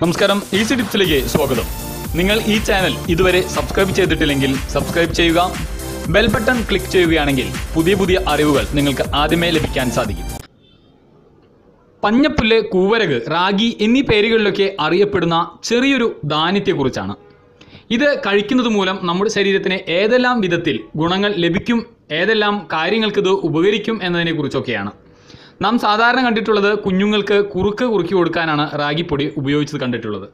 നമസ്കാരം ഈസി ടിപ്സിലേക്ക് സ്വാഗതം. നിങ്ങൾ ഈ ചാനൽ ഇതുവരെ സബ്സ്ക്രൈബ് ചെയ്തിട്ടില്ലെങ്കിൽ സബ്സ്ക്രൈബ് ചെയ്യുക ബെൽ ബട്ടൺ ക്ലിക്ക് ചെയ്യുകയാണെങ്കിൽ പുതിയ പുതിയ അറിവുകൾ നിങ്ങൾക്ക് ആദ്യമേ ലഭിക്കാൻ സാധിക്കും. പഞ്ഞപ്പുല്ല് കൂവരക് റാഗി എന്നീ പേരുകളിലൊക്കെ അറിയപ്പെടുന്ന ചെറിയൊരു ധാന്യത്തെക്കുറിച്ചാണ്. ഇത് കഴിക്കുന്നത് മൂലം നമ്മുടെ ശരീരത്തിന് ഏതെല്ലാം വിധത്തിൽ ഗുണങ്ങൾ ലഭിക്കും ഏതെല്ലാം കാര്യങ്ങൾക്കിത് ഉപകരിക്കും എന്നതിനെക്കുറിച്ചൊക്കെയാണ്. നാം സാധാരണ കണ്ടിട്ടുള്ളത് കുഞ്ഞുങ്ങൾക്ക് കുറുക്ക് കുറുക്കി കൊടുക്കാനാണ് റാഗിപ്പൊടി ഉപയോഗിച്ചത് കണ്ടിട്ടുള്ളത്.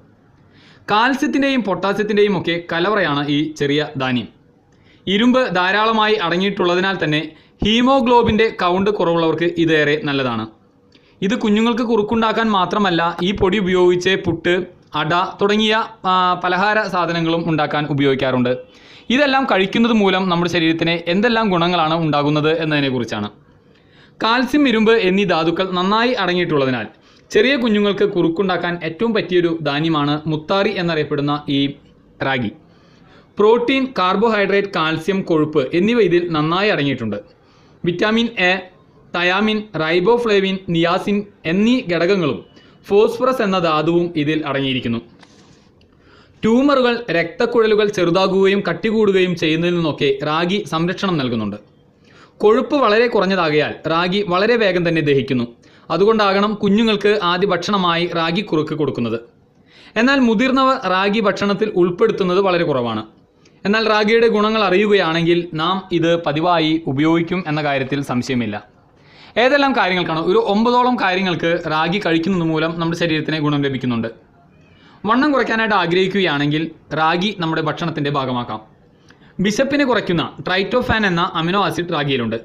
കാൽസ്യത്തിന്റെയും പൊട്ടാസ്യത്തിന്റെയും ഒക്കെ കലവറയാണ് ഈ ചെറിയ ധാന്യം. ഇരുമ്പ് ധാരാളമായി അടങ്ങിയിട്ടുള്ളതിനാൽ തന്നെ ഹീമോഗ്ലോബിന്റെ കൗണ്ട് കുറവുള്ളവർക്ക് ഇതേറെ നല്ലതാണ്. ഇത് കുഞ്ഞുങ്ങൾക്ക് കുറുക്കുണ്ടാക്കാൻ മാത്രമല്ല ഈ പൊടി ഉപയോഗിച്ച് പുട്ട് അട തുടങ്ങിയ പലഹാര സാധനങ്ങളും ഉണ്ടാക്കാൻ ഉപയോഗിക്കാറുണ്ട്. ഇതെല്ലാം കഴിക്കുന്നത് മൂലം നമ്മുടെ ശരീരത്തിന് എന്തെല്ലാം ഗുണങ്ങളാണ് ഉണ്ടാകുന്നത് എന്നതിനെക്കുറിച്ചാണ്. കാൽസ്യം ഇരുമ്പ് എന്നീ ധാതുക്കൾ നന്നായി അടങ്ങിയിട്ടുള്ളതിനാൽ ചെറിയ കുഞ്ഞുങ്ങൾക്ക് കുറുക്കുണ്ടാക്കാൻ ഏറ്റവും പറ്റിയൊരു ധാന്യമാണ് മുത്താറി എന്നറിയപ്പെടുന്ന ഈ റാഗി. പ്രോട്ടീൻ കാർബോഹൈഡ്രേറ്റ് കാൽസ്യം കൊഴുപ്പ് എന്നിവ ഇതിൽ നന്നായി അടങ്ങിയിട്ടുണ്ട്. Vitamin A thiamine riboflavin niacin എന്നീ ഘടകങ്ങളും ഫോസ്ഫറസ് എന്ന ധാതുവും ഇതിൽ അടങ്ങിയിരിക്കുന്നു. ട്യൂമറുകൾ രക്തക്കുഴലുകൾ ചെറുതാകുകയും കട്ടികൂടുകയും ചെയ്യുന്നതിൽ നിന്നൊക്കെ റാഗി സംരക്ഷണം നൽകുന്നുണ്ട്. കൊഴുപ്പ് വളരെ കുറഞ്ഞതാകയാൽ റാഗി വളരെ വേഗം തന്നെ ദഹിക്കുന്നു. അതുകൊണ്ടാകണം കുഞ്ഞുങ്ങൾക്ക് ആദ്യ ഭക്ഷണമായി റാഗി കുറുക്ക് കൊടുക്കുന്നത്. എന്നാൽ മുതിർന്നവർ റാഗി ഭക്ഷണത്തിൽ ഉൾപ്പെടുത്തുന്നത് വളരെ കുറവാണ്. എന്നാൽ റാഗിയുടെ ഗുണങ്ങൾ അറിയുകയാണെങ്കിൽ നാം ഇത് പതിവായി ഉപയോഗിക്കും എന്ന കാര്യത്തിൽ സംശയമില്ല. ഏതെല്ലാം കാര്യങ്ങൾക്കാണ് ഒരു ഒമ്പതോളം കാര്യങ്ങൾക്ക് റാഗി കഴിക്കുന്നത് മൂലം നമ്മുടെ ശരീരത്തിന് ഗുണം ലഭിക്കുന്നുണ്ട്. വണ്ണം കുറയ്ക്കാനായിട്ട് ആഗ്രഹിക്കുകയാണെങ്കിൽ റാഗി നമ്മുടെ ഭക്ഷണത്തിന്റെ ഭാഗമാക്കാം. ബിഷപ്പിനെ കുറയ്ക്കുന്ന ട്രൈറ്റോഫാൻ എന്ന അമിനോ ആസിഡ് റാഗിയിലുണ്ട്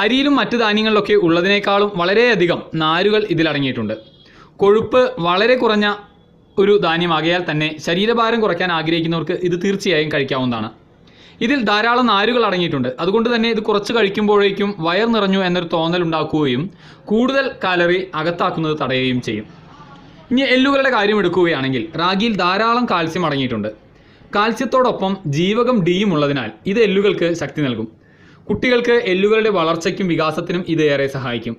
അരിയിലും മറ്റു ധാന്യങ്ങളിലൊക്കെ ഉള്ളതിനേക്കാളും വളരെയധികം നാരുകൾ ഇതിലടങ്ങിയിട്ടുണ്ട്. കൊഴുപ്പ് വളരെ കുറഞ്ഞ ഒരു ധാന്യമാകയാൽ തന്നെ ശരീരഭാരം കുറയ്ക്കാൻ ആഗ്രഹിക്കുന്നവർക്ക് ഇത് തീർച്ചയായും കഴിക്കാവുന്നതാണ്. ഇതിൽ ധാരാളം നാരുകൾ അടങ്ങിയിട്ടുണ്ട്. അതുകൊണ്ട് തന്നെ ഇത് കുറച്ച് കഴിക്കുമ്പോഴേക്കും വയർ നിറഞ്ഞു എന്നൊരു തോന്നൽ ഉണ്ടാക്കുകയും കൂടുതൽ കാലറി അകത്താക്കുന്നത് തടയുകയും ചെയ്യും. ഇനി എല്ലുകളുടെ കാര്യം എടുക്കുകയാണെങ്കിൽ റാഗിയിൽ ധാരാളം കാൽസ്യം അടങ്ങിയിട്ടുണ്ട്. കാൽസ്യത്തോടൊപ്പം ജീവകം ഡിയും ഉള്ളതിനാൽ ഇത് എല്ലുകൾക്ക് ശക്തി നൽകും. കുട്ടികൾക്ക് എല്ലുകളുടെ വളർച്ചയ്ക്കും വികാസത്തിനും ഇത് ഏറെ സഹായിക്കും.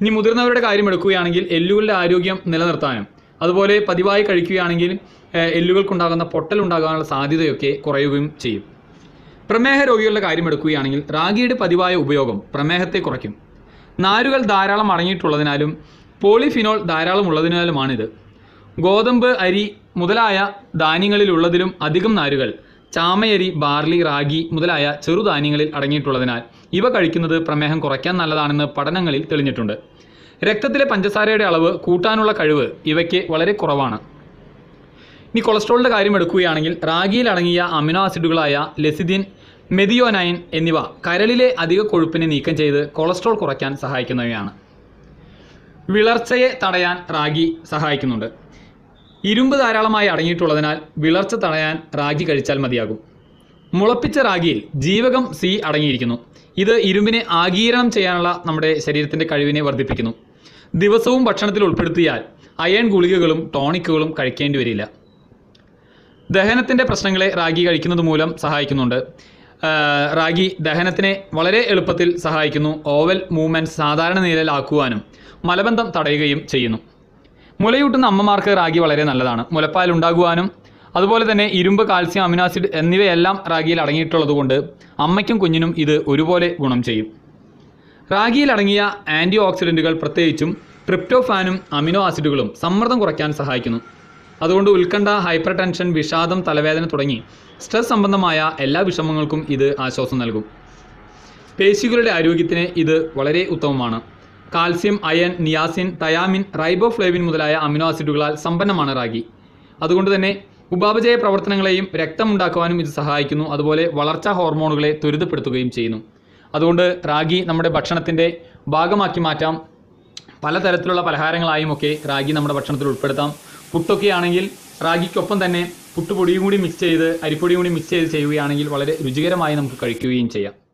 ഇനി മുതിർന്നവരുടെ കാര്യം എടുക്കുകയാണെങ്കിൽ എല്ലുകളുടെ ആരോഗ്യം നിലനിർത്താനും അതുപോലെ പതിവായി കഴിക്കുകയാണെങ്കിൽ എല്ലുകൾക്കുണ്ടാകുന്ന പൊട്ടൽ ഉണ്ടാകാനുള്ള സാധ്യതയൊക്കെ കുറയുകയും ചെയ്യും. പ്രമേഹ രോഗികളുടെ കാര്യം എടുക്കുകയാണെങ്കിൽ റാഗിയുടെ പതിവായ ഉപയോഗം പ്രമേഹത്തെ കുറയ്ക്കും. നാരുകൾ ധാരാളം അടങ്ങിയിട്ടുള്ളതിനാലും പോളിഫിനോൾ ധാരാളം ഉള്ളതിനാലുമാണിത്. ഗോതമ്പ് അരി മുതലായ ധാന്യങ്ങളിലുള്ളതിലും അധികം നാരുകൾ ചാമയരി ബാർലി റാഗി മുതലായ ചെറുധാന്യങ്ങളിൽ അടങ്ങിയിട്ടുള്ളതിനാൽ ഇവ കഴിക്കുന്നത് പ്രമേഹം കുറയ്ക്കാൻ നല്ലതാണെന്ന് പഠനങ്ങളിൽ തെളിഞ്ഞിട്ടുണ്ട്. രക്തത്തിലെ പഞ്ചസാരയുടെ അളവ് കൂട്ടാനുള്ള കഴിവ് ഇവയ്ക്ക് വളരെ കുറവാണ്. ഇനി കൊളസ്ട്രോളിന്റെ കാര്യം എടുക്കുകയാണെങ്കിൽ റാഗിയിൽ അടങ്ങിയ അമിനോ ആസിഡുകളായ ലെസിദിൻ മെതിയോനൈൻ എന്നിവ കരളിലെ അധിക കൊഴുപ്പിനെ നീക്കം ചെയ്ത് കൊളസ്ട്രോൾ കുറയ്ക്കാൻ സഹായിക്കുന്നവയാണ്. വിളർച്ചയെ തടയാൻ റാഗി സഹായിക്കുന്നുണ്ട്. ഇരുമ്പ് ധാരാളമായി അടങ്ങിയിട്ടുള്ളതിനാൽ വിളർച്ച തടയാൻ റാഗി കഴിച്ചാൽ മതിയാകും. മുളപ്പിച്ച റാഗിയിൽ ജീവകം സി അടങ്ങിയിരിക്കുന്നു. ഇത് ഇരുമ്പിനെ ആഗീരണം ചെയ്യാനുള്ള നമ്മുടെ ശരീരത്തിന്റെ കഴിവിനെ വർദ്ധിപ്പിക്കുന്നു. ദിവസവും ഭക്ഷണത്തിൽ ഉൾപ്പെടുത്തിയാൽ അയൺ ഗുളികകളും ടോണിക്കുകളും കഴിക്കേണ്ടി വരില്ല. ദഹനത്തിന്റെ പ്രശ്നങ്ങളെ റാഗി കഴിക്കുന്നത് മൂലം സഹായിക്കുന്നുണ്ട്. റാഗി ദഹനത്തിനെ വളരെ എളുപ്പത്തിൽ സഹായിക്കുന്നു. ഓവൽ മൂവ്മെന്റ് സാധാരണ നിലയിലാക്കുവാനും മലബന്ധം തടയുകയും ചെയ്യുന്നു. മുലയൂട്ടുന്ന അമ്മമാർക്ക് റാഗി വളരെ നല്ലതാണ്. മുലപ്പാൽ ഉണ്ടാകുവാനും അതുപോലെ തന്നെ ഇരുമ്പ് കാൽസ്യം അമിനാസിഡ് എന്നിവയെല്ലാം റാഗിയിൽ അടങ്ങിയിട്ടുള്ളതുകൊണ്ട് അമ്മയ്ക്കും കുഞ്ഞിനും ഇത് ഒരുപോലെ ഗുണം ചെയ്യും. റാഗിയിൽ അടങ്ങിയ ആന്റി ഓക്സിഡന്റുകൾ പ്രത്യേകിച്ചും ട്രിപ്റ്റോഫാനും അമിനോ ആസിഡുകളും സമ്മർദ്ദം കുറയ്ക്കാൻ സഹായിക്കുന്നു. അതുകൊണ്ട് ഉത്കണ്ഠ ഹൈപ്പർ ടെൻഷൻ വിഷാദം തലവേദന തുടങ്ങി സ്ട്രെസ് സംബന്ധമായ എല്ലാ വിഷമങ്ങൾക്കും ഇത് ആശ്വാസം നൽകും. പേശികളുടെ ആരോഗ്യത്തിന് ഇത് വളരെ ഉത്തമമാണ്. Calcium iron niacin thiamine riboflavin മുതലായ അമിനോ ആസിഡുകളാൽ സമ്പന്നമാണ് റാഗി. അതുകൊണ്ട് തന്നെ ഉപാപചയ പ്രവർത്തനങ്ങളെയും രക്തമുണ്ടാക്കുവാനും ഇത് സഹായിക്കുന്നു. അതുപോലെ വളർച്ചാ ഹോർമോണുകളെ ത്വരിതപ്പെടുത്തുകയും ചെയ്യുന്നു. അതുകൊണ്ട് റാഗി നമ്മുടെ ഭക്ഷണത്തിന്റെ ഭാഗമാക്കി മാറ്റാം. പലതരത്തിലുള്ള പലഹാരങ്ങളായും ഒക്കെ റാഗി നമ്മുടെ ഭക്ഷണത്തിൽ ഉൾപ്പെടുത്താം. പുട്ടൊക്കെ ആണെങ്കിൽ റാഗിക്കൊപ്പം തന്നെ പുട്ടുപൊടിയും കൂടി മിക്സ് ചെയ്ത് അരിപ്പൊടിയും കൂടി മിക്സ് ചെയ്ത് ചെയ്യുകയാണെങ്കിൽ വളരെ രുചികരമായി നമുക്ക് കഴിക്കുകയും ചെയ്യാം.